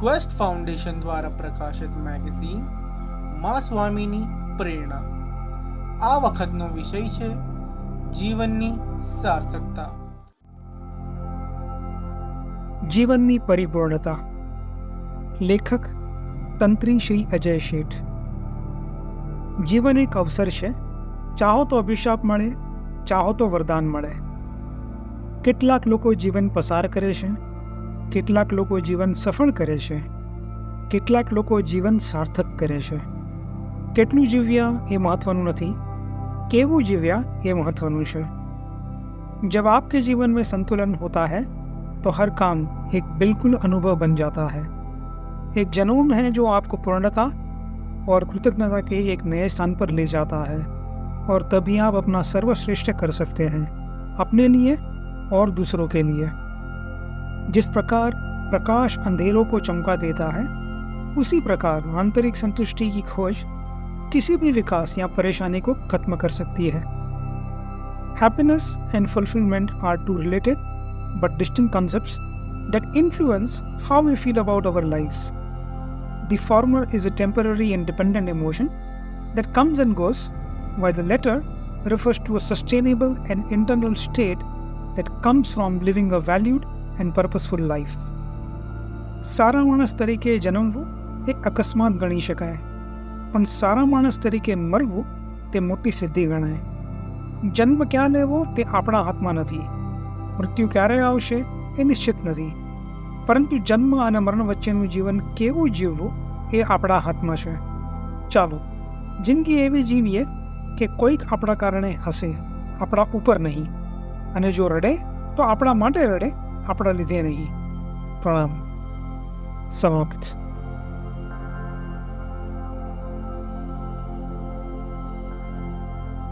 Quest foundation દ્વારા પ્રકાશિત magazine મા સ્વામીની પ્રેરણા. આ વખતનો વિષય છે જીવનની સાર્થકતા. જીવનની પરિપૂર્ણતા. લેખક તંત્રી શ્રી અજય શેઠ. જીવન એક અવસર છે. ચાહો તો અભિશાપ મળે, ચાહો તો વરદાન મળે. કેટલાક લોકો જીવન પસાર કરે છે. કેટલાક લોકો જીવન સફળ કરે છે કેટલાક લોકો જીવન સાર્થક કરે છે કેટલું જીવ્યા એ મહત્વનું નથી કેવું જીવ્યા એ મહત્વનું છે जब आपके जीवन में संतुलन होता है तो हर काम एक बिल्कुल अनुभव बन जाता है एक जनून है जो आपको पूर्णता और कृतज्ञता के एक नए स्थान पर ले जाता है और तभी आप अपना सर्वश्रेष्ठ कर सकते हैं अपने लिए और दूसरों के लिए जिस प्रकार प्रकाश अंधेरों को चमका देता है, उसी प्रकार आंतरिक संतुष्टि की खोज किसी भी विकास या परेशानी को खत्म कर सकती है। Happiness and fulfilment are two related but distinct concept that influence how we feel about our life the former is a temporary and dependent emotion that comes and goes while the latter refers to a sustainable and internal state that comes from living a valued and purposeful life સારા માણસ તરીકે જન્મવું એ અકસ્માત ગણી શકાય. પણ સારા માણસ તરીકે મરવું તે મોટી સિદ્ધિ ગણાય. જન્મ ક્યાં લેવો તે આપણા હાથમાં નથી. મૃત્યુ ક્યારે આવશે એ નિશ્ચિત નથી. પરંતુ જન્મ અને મરણ વચ્ચેનું જીવન કેવું જીવવું એ આપણા હાથમાં છે. ચાલો, જિંદગી એવી જીવીએ કે કોઈક આપણા કારણે હસે આપણા ઉપર નહીં. અને જો રડે, તો આપણા માટે રડે આપણા લીધે નહીં પ્રણામ સમાપ્ત